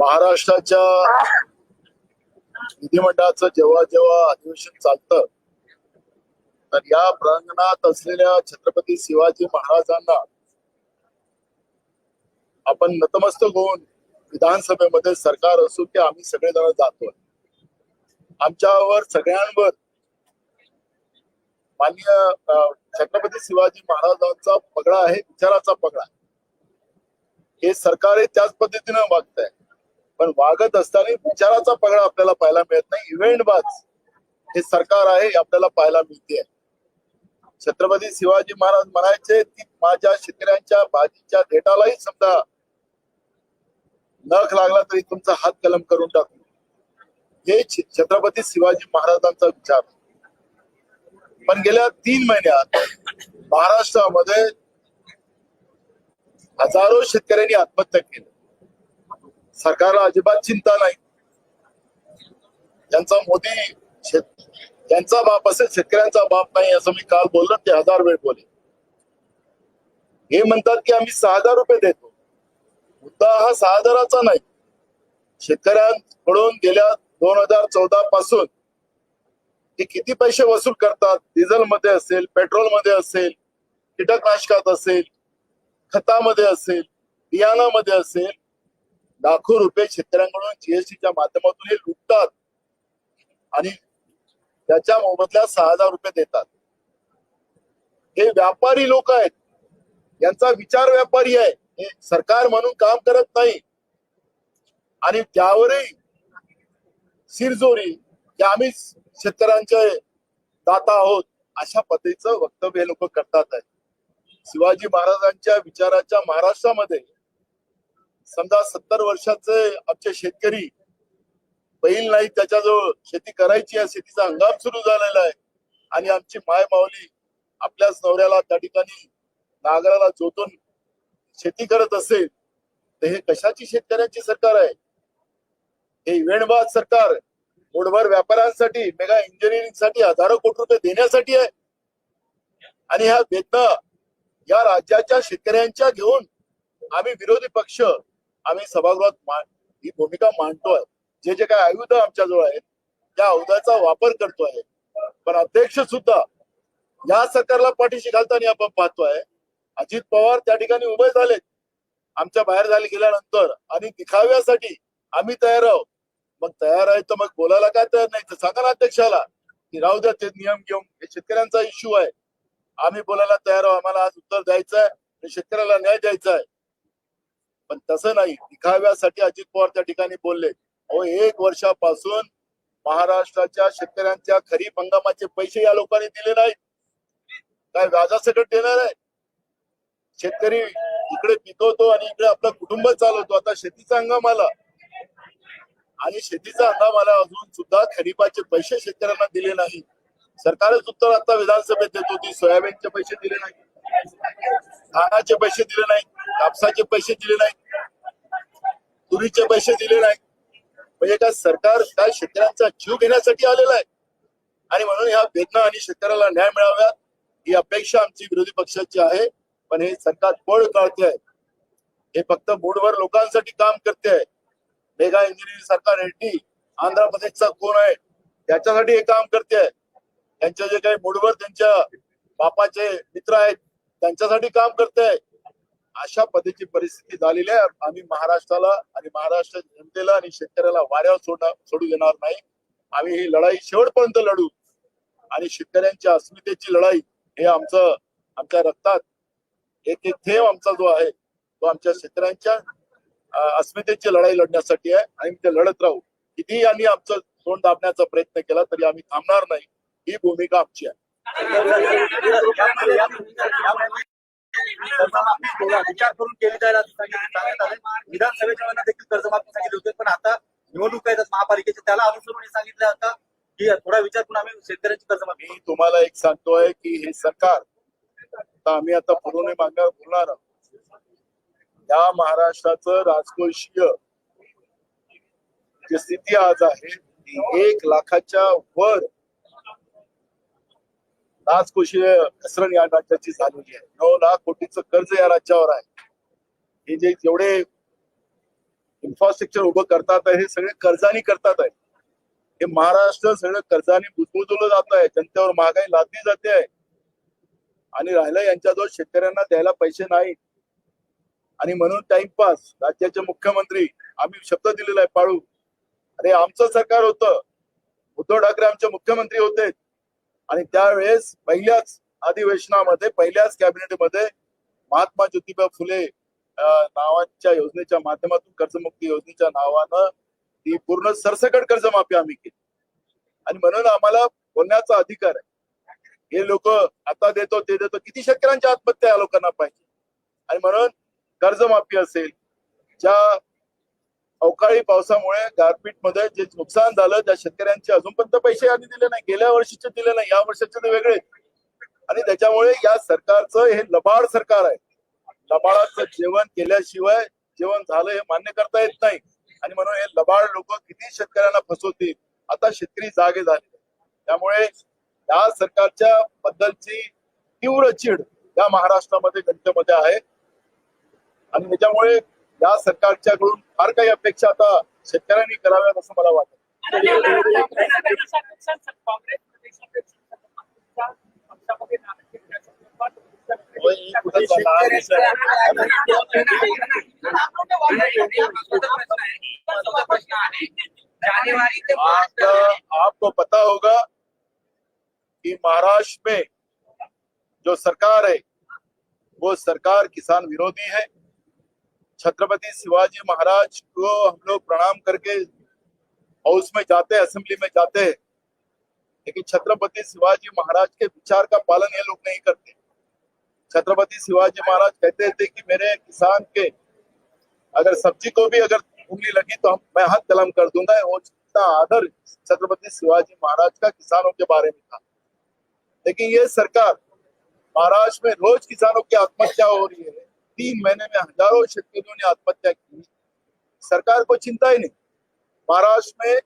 महाराष्ट्राच्या विधिमंडळाचं जेव्हा जेव्हा अधिवेशन चालतं तर या प्रांगणात असलेल्या छत्रपती शिवाजी महाराजांना आपण नतमस्तक होऊन विधानसभेमध्ये सरकार असो की आम्ही सगळेजण जातो आमच्यावर सगळ्यांवर माननीय छत्रपती शिवाजी महाराजांचा पगडा आहे विचाराचा पगडा. हे सरकार हे त्याच पद्धतीनं वागत आहे पण वागत असताना विचाराचा पगडा आपल्याला पाहायला मिळत नाही. इव्हेंट बाज हे सरकार आहे आपल्याला पाहायला मिळते. छत्रपती शिवाजी महाराज म्हणायचे की माझ्या शेतकऱ्यांच्या भाजीच्या देटालाही समजा नख लागला तरी तुमचा हात कलम करून टाकू. हे छत्रपती शिवाजी महाराजांचा विचार. पण गेल्या तीन महिन्यात महाराष्ट्रामध्ये हजारो शेतकऱ्यांनी आत्महत्या केली. सरकारला अजिबात चिंता नाही. त्यांचा मोदी शेत त्यांचा बाप असेल शेतकऱ्यांचा बाप नाही असं मी काल बोललो ते हजार वेळ बोले हे म्हणतात की आम्ही सहा हजार रुपये देतो. मुद्दा हा सहा हजाराचा नाही. शेतकऱ्यांकडून गेल्या दोन हजार चौदा पासून ते किती पैसे वसूल करतात? डिझेल मध्ये असेल पेट्रोलमध्ये असेल कीटकनाशकात असेल खतामध्ये असेल बियाणामध्ये असेल लाखो रुपये शेतकऱ्यांकडून जीएसटीच्या माध्यमातून हे लुटतात. आणि त्याच्या मोबदल्यात सहा हजार रुपये देतात. हे व्यापारी लोक आहेत. यांचा विचार व्यापारी आहे. हे सरकार म्हणून काम करत नाही. आणि त्यावरही सिरजोरी की आम्ही शेतकऱ्यांचे दाता आहोत अशा पद्धतीचं वक्तव्य हे लोक करतात आहे. शिवाजी महाराजांच्या विचाराच्या महाराष्ट्रामध्ये समजा सत्तर वर्षाचे आमचे शेतकरी बैल नाही त्याच्याजवळ शेती करायची आहे शेतीचा हंगाम सुरू झालेला आहे. आणि आमची माय माऊली आपल्याच नवऱ्याला त्या ठिकाणी नागराला जोतून शेती करत असेल तर हे कशाची शेतकऱ्यांची सरकार आहे? हे इव्हेंटबाज सरकार मूडभर व्यापाऱ्यांसाठी मेगा इंजिनिअरिंगसाठी हजारो कोटी रुपये देण्यासाठी आहे. आणि ह्या वेदना या राज्याच्या शेतकऱ्यांच्या घेऊन आम्ही विरोधी पक्ष आम्ही सभागृहात ही भूमिका मांडतोय. जे जे काही आयुध आमच्याजवळ आहेत त्या आयुधाचा वापर करतोय. पण अध्यक्ष सुद्धा या सरकारला पाठीशी घालताना आपण पाहतोय अजित पवार त्या ठिकाणी उभे झालेत. आमच्या बाहेर झाले गेल्यानंतर आणि दिखाव्यासाठी आम्ही तयार आहोत. मग तयार आहे तर मग बोलायला काय तयार नाही. तर सांगा ना अध्यक्षाला की राहू द्या ते नियम घेऊन. हे शेतकऱ्यांचा इश्यू आहे. आम्ही बोलायला तयार आहोत. आम्हाला आज उत्तर द्यायचं आहे आणि शेतकऱ्याला न्याय द्यायचा आहे. पण तसं नाही. दिखाव्यासाठी अजित पवार त्या ठिकाणी बोलले. अहो एक वर्षापासून महाराष्ट्राच्या शेतकऱ्यांच्या खरीप हंगामाचे पैसे या लोकांनी दिले नाहीत. काय व्याजासकट देणार आहे? शेतकरी इकडे पिकवतो आणि इकडे आपलं कुटुंब चालवतो. आता शेतीचा हंगाम आला. आणि शेतीचा हंगाम आला अजून सुद्धा खरीपाचे पैसे शेतकऱ्यांना दिले नाही. सरकारच उत्तर आता विधानसभेत देतो की सोयाबीनचे पैसे दिले नाही. धानाचे पैसे दिले नाही कापसाचे पैसे दिले नाही तुरीचे पैसे दिले नाही. म्हणजे काय सरकार काय शेतकऱ्यांचा जीव घेण्यासाठी आलेला आहे. आणि म्हणून ह्या वेदना आणि शेतकऱ्याला न्याय मिळाव्या ही अपेक्षा आमची विरोधी पक्षाची आहे. पण हे सरकार पळ काढते आहे. हे फक्त बोर्डवर लोकांसाठी काम करते आहे. मेगा इंजिनिअरिंग सरकार रेड्डी आंध्र प्रदेशचा कोण आहे? त्याच्यासाठी हे काम करते. त्यांच्या जे काही मूडवर त्यांच्या बापाचे मित्र आहेत त्यांच्यासाठी काम करते. अशा पद्धतीची परिस्थिती झालेली आहे. आम्ही महाराष्ट्राला आणि महाराष्ट्र जनतेला आणि शेतकऱ्याला वाऱ्यावर सोडणार सोडू देणार नाही. आम्ही ही लढाई शेवटपर्यंत लढू. आणि शेतकऱ्यांच्या अस्मितेची लढाई हे आमचं आमच्या रक्तात एक एक थेंब आमचा जो आहे तो आमच्या शेतकऱ्यांच्या अस्मितेची लढाई लढण्यासाठी आहे आणि ते लढत राहू. किती यांनी आमचं तोंड दाबण्याचा प्रयत्न केला तरी आम्ही थांबणार नाही. ही भूमिका आमची आहे. विचार करून केली जायला सांगण्यात आलंय. विधानसभेच्या वेळेला देखील कर्जमाफी सांगितली होती पण आता निवडणूक येतात महापालिकेच्या त्याला अनुसरून सांगितलं होतं की थोडा विचार करून आम्ही शेतकऱ्यांची कर्जमाफी मी तुम्हाला एक सांगतोय की हे सरकार आम्ही आता पुरवणी मागणार बोलणार आहोत. ह्या महाराष्ट्राचं राजकोषीय जी स्थिती आज आहे ती एक लाखाच्या वर राजकोषीय घसरण या राज्याची झालेली आहे. नऊ लाख कोटीचं कर्ज या राज्यावर आहे. हे जे जेवढे इन्फ्रास्ट्रक्चर उभं करतात हे सगळे कर्जाने करतात आहे. हे महाराष्ट्र सगळं कर्जाने बुजबुजवलं जात आहे. जनतेवर महागाई लादली जाते आहे. आणि राहिलं यांच्याजवळ शेतकऱ्यांना द्यायला पैसे नाही आणि म्हणून टाइमपास राज्याचे मुख्यमंत्री आम्ही शब्द दिलेला आहे पाळू. अरे आमचं सरकार होतं. उद्धव ठाकरे आमचे मुख्यमंत्री होते. आणि त्यावेळेस पहिल्याच अधिवेशनामध्ये पहिल्याच कॅबिनेटमध्ये महात्मा ज्योतिबा फुले नावाच्या योजनेच्या माध्यमातून कर्जमुक्ती योजनेच्या नावानं ती पूर्ण सरसकट कर्जमाफी आम्ही केली. आणि म्हणून आम्हाला बोलण्याचा अधिकार आहे. हे लोक आता देतो ते देतो किती शेतकऱ्यांच्या आत्महत्या या लोकांना पाहिजे. आणि म्हणून कर्जमाफी असेल ज्या अवकाळी पावसामुळे गारपीटमध्ये जे नुकसान झालं त्या शेतकऱ्यांचे अजूनपर्यंत पैसे आधी दिले नाही. गेल्या वर्षीचे दिले नाही या वर्षाचे ते वेगळे. आणि त्याच्यामुळे या सरकारचं हे लबाड सरकार आहे. लबाडाचं जेवण केल्याशिवाय जेवण झालं हे मान्य करता येत नाही. आणि म्हणून हे लबाड लोक किती शेतकऱ्यांना फसवतील आता शेतकरी जागे झाले. त्यामुळे या सरकारच्या बद्दलची तीव्र चीड या महाराष्ट्रामध्ये जनतेमध्ये आहे. आणि त्याच्यामुळे या सरकारच्याकडून फार काही अपेक्षा आता शेतकऱ्यांनी कराव्यात असं मला वाटतं. आपको पता होगा कि महाराष्ट्र में जो सरकार है वो सरकार किसान विरोधी है। छत्रपति शिवाजी महाराज को हम लोग प्रणाम करके हाउस में जाते हैं असेंबली में जाते। हैं लेकिन छत्रपति शिवाजी महाराज के विचार का पालन ये लोग नहीं करते। छत्रपति शिवाजी महाराज कहते थे कि मेरे किसान के अगर सब्ज़ी को भी अगर उंगली लगी तो हम, मैं हाथ कलम कर दूँगा। वो जितना आदर छत्रपति शिवाजी महाराज का किसानों के बारे में था। लेकिन ये सरकार महाराष्ट्र में रोज किसानों की आत्महत्या हो रही है। तीन महीने में हज़ारों शेतकरियों ने आत्महत्या की सरकार को चिंता ही नहीं। महाराष्ट्र में,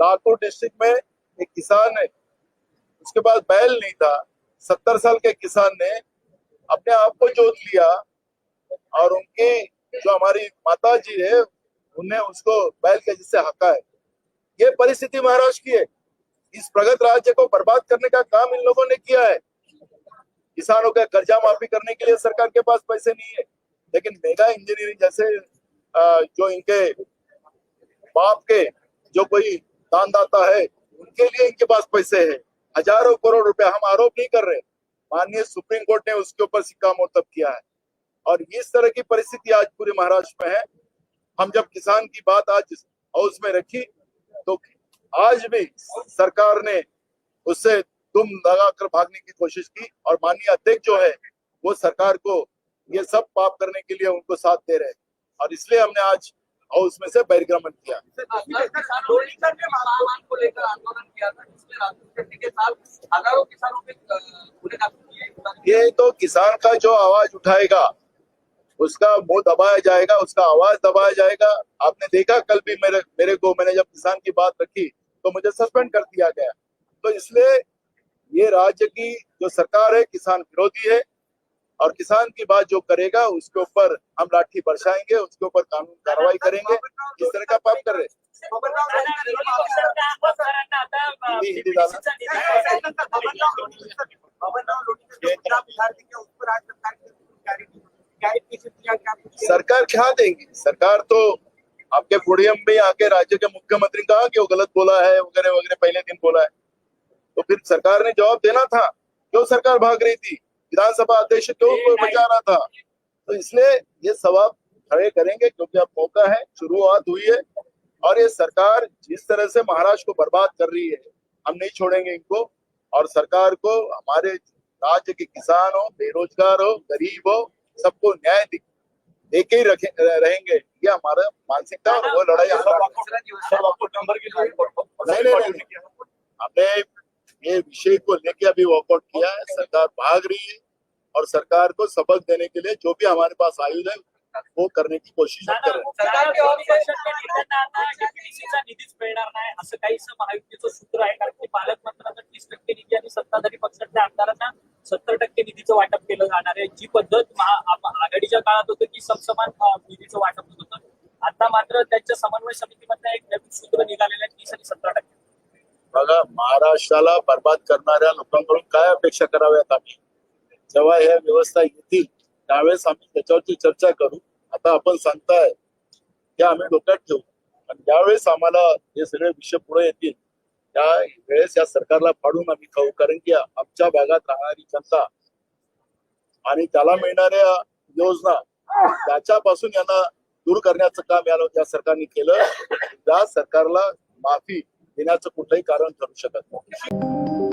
लातूर डिस्ट्रिक्ट में एक किसान है। उसके पास बैल नहीं था। सत्तर साल के किसान ने अपने आप को जोत लिया और उनकी जो हमारी माता जी है, उन्हें उसको बैल के जिससे हका है। ये परिस्थिति महाराष्ट्र की है। इस प्रगत राज्य को बर्बाद करने का काम इन लोगों ने किया है। किसानों का कर्जा माफ़ी करने के लिए सरकार के पास पैसे नहीं है। लेकिन मेगा इंजीनियरिंग जैसे जो इनके बाप के जो कोई दानदाता है, उनके लिए इनके पास पैसे है। हज़ारों करोड़ रुपए हम आरोप नहीं कर रहे। माननीय सुप्रीम कोर्ट ने उसके ऊपर सिक्का मोर्तब किया है। और इस तरह की परिस्थिति आज पूरे महाराष्ट्र में है। हम जब किसान की बात आज हाउस में रखी तो आज भी सरकार ने उससे दुम लगाकर भागने की कोशिश की और माननीय अध्यक्ष जो है, वो सरकार को ये सब पाप करने के लिए उनको साथ दे रहे और इसलिए हमने आज हाउस में से बहिर्गमन किया। ये तो किसान का जो आवाज़ उठाएगा, उसका मुँह दबाया जाएगा, उसका आवाज़ दबाया जाएगा। आपने देखा कल भी मेरे मेरे को, मैंने जब किसान की बात रखी तो मुझे सस्पेंड कर दिया गया। तो इसलिए ये राज्य की जो सरकार है, किसान विरोधी है और किसान की बात जो करेगा, उसके ऊपर हम लाठी बरसाएँगे, उसके ऊपर कानून कार्रवाई करेंगे। किस तरह का पाप कर रहे सरकार क्या देंगी? सरकार तो आपके पोडियम में आके राज्य के मुख्यमंत्री कहा कि वो गलत बोला है, वगैरह वगैरह, पहले दिन बोला है। तो फिर सरकार ने जवाब देना था। क्यों सरकार भाग रही थी? विधानसभा अध्यक्ष क्यों कोई बचा रहा था? तो इसलिए ये सवाल खड़े करेंगे क्योंकि अब मौका है शुरुआत हुई है और ये सरकार जिस तरह से महाराष्ट्र को बर्बाद कर रही है हम नहीं छोड़ेंगे इनको और सरकार को हमारे राज्य के किसान हो बेरोजगार हो गरीब हो सबको न्याय देके ही रखे रहेंगे। ये हमारा मानसिकता और वो लड़ाई नहीं नहीं नहीं नहीं। हमने ये विषय को लेके अभी वॉकआउट किया है। सरकार भाग रही है और सरकार को सबक देने के लिए जो भी हमारे पास आयुध है वो करने की कोशिश कर रहे हैं। सरकार विपक्षातल्या नेत्यांना आता DPDC निधीच मिळणार नाही असं काहीसं महायुतीचं सूत्र आहे. कारण की पालकमंत्र्यांना तीस टक्के निधी आणि सत्ताधारी पक्षातल्या आमदारांना सत्तर टक्के निधीचं वाटप केलं जाणार आहे. जी पद्धत आघाडीच्या काळात होतं की समसमान निधीचं वाटप होत होतं. आता मात्र त्यांच्या समन्वय समितीमधनं एक नवीन सूत्र निघालेलं आहे तीस आणि सतरा टक्के. बघा महाराष्ट्राला बर्बाद करणाऱ्या लोकांकडून काय अपेक्षा कराव्यात आम्ही? जेव्हा ह्या व्यवस्था येतील त्यावेळेस आम्ही त्याच्यावरची चर्चा करू. आता आपण सांगताय की आम्ही डोक्यात ठेवू. आणि ज्यावेळेस आम्हाला हे सगळे विषय पुढे येतील त्या वेळेस या सरकारला फाडून आम्ही खाऊ. कारण की आमच्या भागात राहणारी जनता आणि त्याला मिळणाऱ्या योजना त्याच्यापासून यांना दूर करण्याचं काम या सरकारने केलं. त्या सरकारला माफी देण्याचं कुठलंही कारण ठरू शकत नाही.